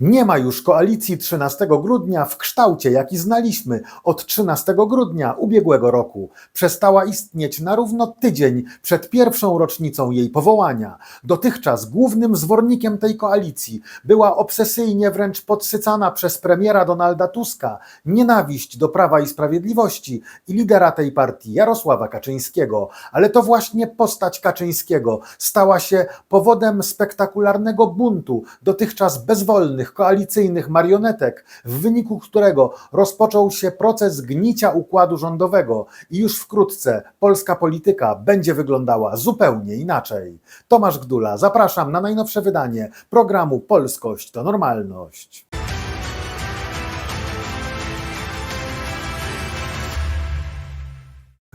Nie ma już koalicji 13 grudnia w kształcie, jaki znaliśmy od 13 grudnia ubiegłego roku. Przestała istnieć na równo tydzień przed pierwszą rocznicą jej powołania. Dotychczas głównym zwornikiem tej koalicji była obsesyjnie wręcz podsycana przez premiera Donalda Tuska nienawiść do Prawa i Sprawiedliwości i lidera tej partii Jarosława Kaczyńskiego. Ale to właśnie postać Kaczyńskiego stała się powodem spektakularnego buntu dotychczas bezwolnych koalicyjnych marionetek, w wyniku którego rozpoczął się proces gnicia układu rządowego i już wkrótce polska polityka będzie wyglądała zupełnie inaczej. Tomasz Gdula, zapraszam na najnowsze wydanie programu Polskość to normalność.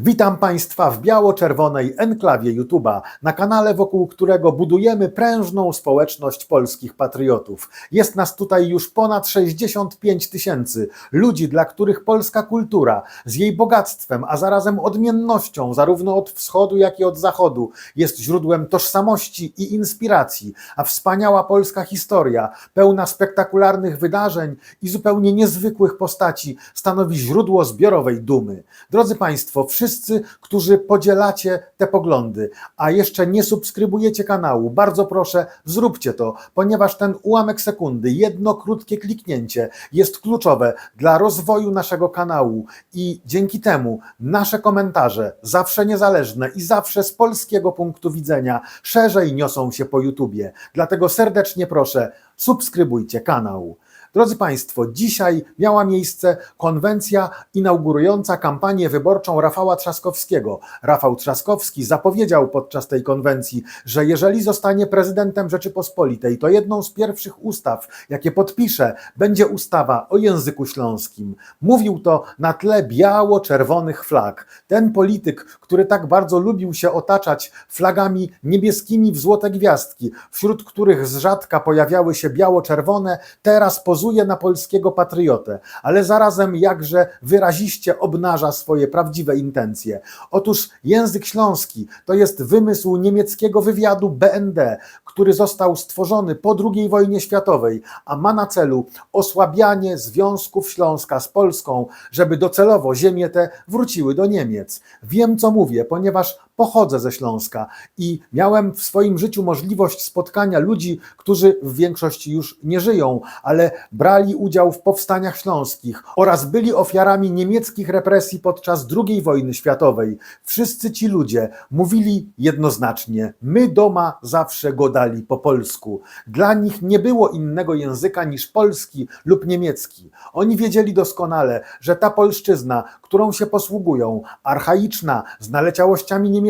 Witam Państwa w biało-czerwonej enklawie YouTube'a, na kanale, wokół którego budujemy prężną społeczność polskich patriotów. Jest nas tutaj już ponad 65 tysięcy ludzi, dla których polska kultura z jej bogactwem, a zarazem odmiennością, zarówno od wschodu, jak i od zachodu, jest źródłem tożsamości i inspiracji, a wspaniała polska historia, pełna spektakularnych wydarzeń i zupełnie niezwykłych postaci, stanowi źródło zbiorowej dumy. Drodzy Państwo, wszyscy, którzy podzielacie te poglądy, a jeszcze nie subskrybujecie kanału, bardzo proszę, zróbcie to, ponieważ ten ułamek sekundy, jedno krótkie kliknięcie jest kluczowe dla rozwoju naszego kanału i dzięki temu nasze komentarze, zawsze niezależne i zawsze z polskiego punktu widzenia, szerzej niosą się po YouTubie. Dlatego serdecznie proszę, subskrybujcie kanał. Drodzy Państwo, dzisiaj miała miejsce konwencja inaugurująca kampanię wyborczą Rafała Trzaskowskiego. Rafał Trzaskowski zapowiedział podczas tej konwencji, że jeżeli zostanie prezydentem Rzeczypospolitej, to jedną z pierwszych ustaw, jakie podpisze, będzie ustawa o języku śląskim. Mówił to na tle biało-czerwonych flag. Ten polityk, który tak bardzo lubił się otaczać flagami niebieskimi w złote gwiazdki, wśród których z rzadka pojawiały się biało-czerwone, teraz pozuje na polskiego patriotę, ale zarazem jakże wyraziście obnaża swoje prawdziwe intencje. Otóż język śląski to jest wymysł niemieckiego wywiadu BND, który został stworzony po II wojnie światowej, a ma na celu osłabianie związków Śląska z Polską, żeby docelowo ziemie te wróciły do Niemiec. Wiem, co mówię, ponieważ pochodzę ze Śląska i miałem w swoim życiu możliwość spotkania ludzi, którzy w większości już nie żyją, ale brali udział w powstaniach śląskich oraz byli ofiarami niemieckich represji podczas II wojny światowej. Wszyscy ci ludzie mówili jednoznacznie: My doma zawsze godali po polsku. Dla nich nie było innego języka niż polski lub niemiecki. Oni wiedzieli doskonale, że ta polszczyzna, którą się posługują, archaiczna, z naleciałościami niemieckimi,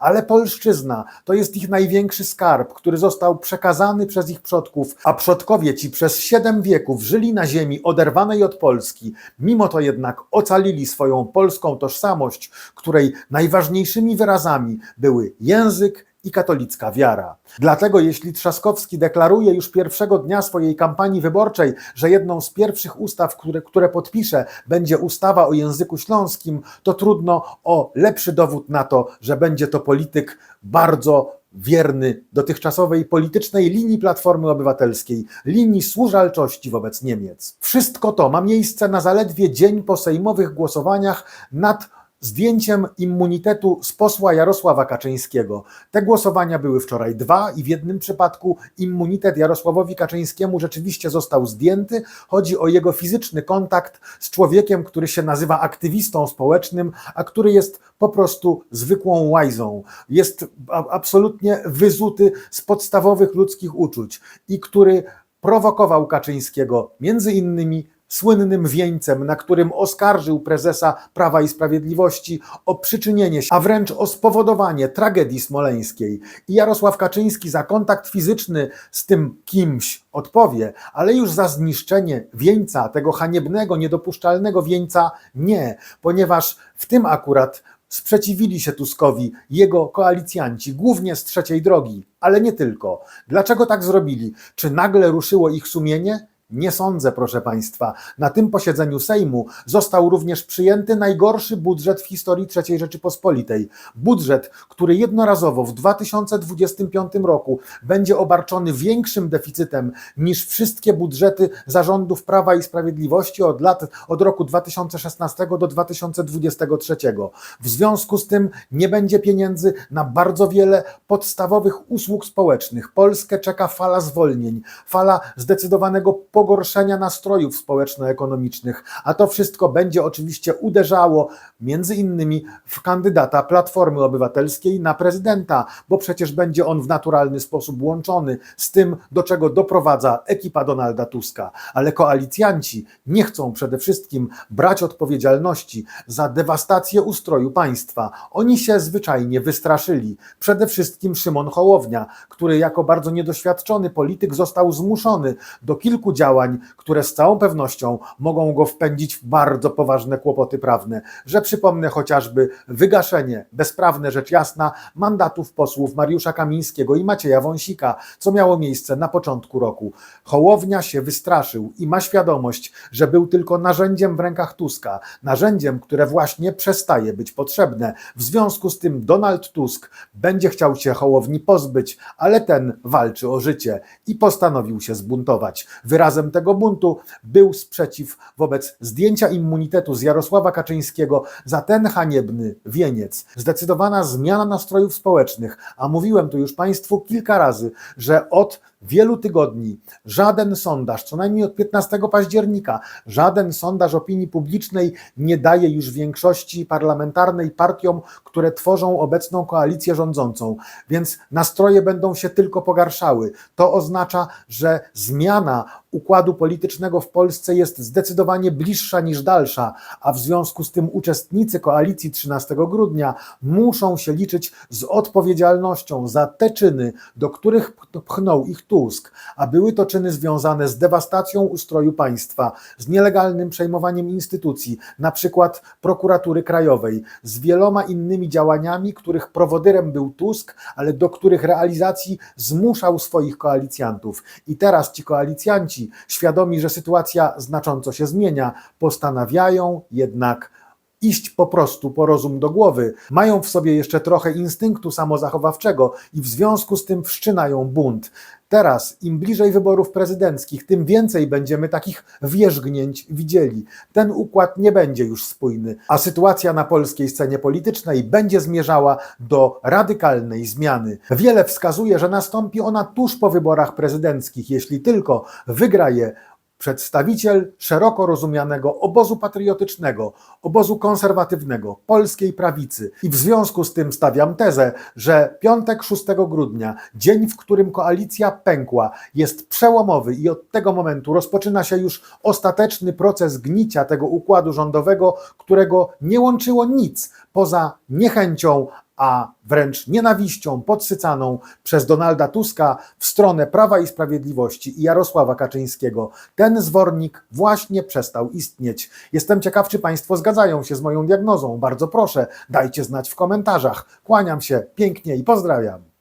ale polszczyzna to jest ich największy skarb, który został przekazany przez ich przodków, a przodkowie ci przez siedem wieków żyli na ziemi oderwanej od Polski. Mimo to jednak ocalili swoją polską tożsamość, której najważniejszymi wyrazami były język, i katolicka wiara. Dlatego jeśli Trzaskowski deklaruje już pierwszego dnia swojej kampanii wyborczej, że jedną z pierwszych ustaw, które, które podpisze, będzie ustawa o języku śląskim, to trudno o lepszy dowód na to, że będzie to polityk bardzo wierny dotychczasowej politycznej linii Platformy Obywatelskiej, linii służalczości wobec Niemiec. Wszystko to ma miejsce na zaledwie dzień po sejmowych głosowaniach nad zdjęciem immunitetu z posła Jarosława Kaczyńskiego. Te głosowania były wczoraj dwa i w jednym przypadku immunitet Jarosławowi Kaczyńskiemu rzeczywiście został zdjęty. Chodzi o jego fizyczny kontakt z człowiekiem, który się nazywa aktywistą społecznym, a który jest po prostu zwykłą łajzą. Jest absolutnie wyzuty z podstawowych ludzkich uczuć i który prowokował Kaczyńskiego między innymi słynnym wieńcem, na którym oskarżył prezesa Prawa i Sprawiedliwości o przyczynienie się, a wręcz o spowodowanie tragedii smoleńskiej. I Jarosław Kaczyński za kontakt fizyczny z tym kimś odpowie, ale już za zniszczenie wieńca, tego haniebnego, niedopuszczalnego wieńca nie, ponieważ w tym akurat sprzeciwili się Tuskowi jego koalicjanci, głównie z trzeciej drogi, ale nie tylko. Dlaczego tak zrobili? Czy nagle ruszyło ich sumienie? Nie sądzę, proszę Państwa. Na tym posiedzeniu Sejmu został również przyjęty najgorszy budżet w historii III Rzeczypospolitej. Budżet, który jednorazowo w 2025 roku będzie obarczony większym deficytem niż wszystkie budżety zarządów Prawa i Sprawiedliwości od lat od roku 2016 do 2023. W związku z tym nie będzie pieniędzy na bardzo wiele podstawowych usług społecznych. Polskę czeka fala zwolnień, fala zdecydowanego pogorszenia nastrojów społeczno-ekonomicznych, a to wszystko będzie oczywiście uderzało między innymi w kandydata Platformy Obywatelskiej na prezydenta, bo przecież będzie on w naturalny sposób łączony z tym, do czego doprowadza ekipa Donalda Tuska. Ale koalicjanci nie chcą przede wszystkim brać odpowiedzialności za dewastację ustroju państwa. Oni się zwyczajnie wystraszyli. Przede wszystkim Szymon Hołownia, który jako bardzo niedoświadczony polityk został zmuszony do kilku działań, które z całą pewnością mogą go wpędzić w bardzo poważne kłopoty prawne. Że przypomnę chociażby wygaszenie, bezprawne rzecz jasna, mandatów posłów Mariusza Kamińskiego i Macieja Wąsika, co miało miejsce na początku roku. Hołownia się wystraszył i ma świadomość, że był tylko narzędziem w rękach Tuska, narzędziem, które właśnie przestaje być potrzebne. W związku z tym Donald Tusk będzie chciał się Hołowni pozbyć, ale ten walczy o życie i postanowił się zbuntować. Wyrazem tego buntu był sprzeciw wobec zdjęcia immunitetu z Jarosława Kaczyńskiego za ten haniebny wieniec. Zdecydowana zmiana nastrojów społecznych, a mówiłem tu już Państwu kilka razy, że od wielu tygodni żaden sondaż, co najmniej od 15 października, żaden sondaż opinii publicznej nie daje już większości parlamentarnej partiom, które tworzą obecną koalicję rządzącą, więc nastroje będą się tylko pogarszały. To oznacza, że zmiana układu politycznego w Polsce jest zdecydowanie bliższa niż dalsza, a w związku z tym uczestnicy koalicji 13 grudnia muszą się liczyć z odpowiedzialnością za te czyny, do których pchnął ich Tusk, a były to czyny związane z dewastacją ustroju państwa, z nielegalnym przejmowaniem instytucji, na przykład prokuratury krajowej, z wieloma innymi działaniami, których prowodyrem był Tusk, ale do których realizacji zmuszał swoich koalicjantów. I teraz ci koalicjanci, świadomi, że sytuacja znacząco się zmienia, postanawiają jednak iść po prostu po rozum do głowy. Mają w sobie jeszcze trochę instynktu samozachowawczego i w związku z tym wszczynają bunt. Teraz, im bliżej wyborów prezydenckich, tym więcej będziemy takich wierzgnięć widzieli. Ten układ nie będzie już spójny, a sytuacja na polskiej scenie politycznej będzie zmierzała do radykalnej zmiany. Wiele wskazuje, że nastąpi ona tuż po wyborach prezydenckich, jeśli tylko wygra je przedstawiciel szeroko rozumianego obozu patriotycznego, obozu konserwatywnego, polskiej prawicy. I w związku z tym stawiam tezę, że piątek 6 grudnia, dzień, w którym koalicja pękła, jest przełomowy i od tego momentu rozpoczyna się już ostateczny proces gnicia tego układu rządowego, którego nie łączyło nic poza niechęcią a wręcz nienawiścią podsycaną przez Donalda Tuska w stronę Prawa i Sprawiedliwości i Jarosława Kaczyńskiego. Ten zwornik właśnie przestał istnieć. Jestem ciekaw, czy Państwo zgadzają się z moją diagnozą. Bardzo proszę, dajcie znać w komentarzach. Kłaniam się pięknie i pozdrawiam.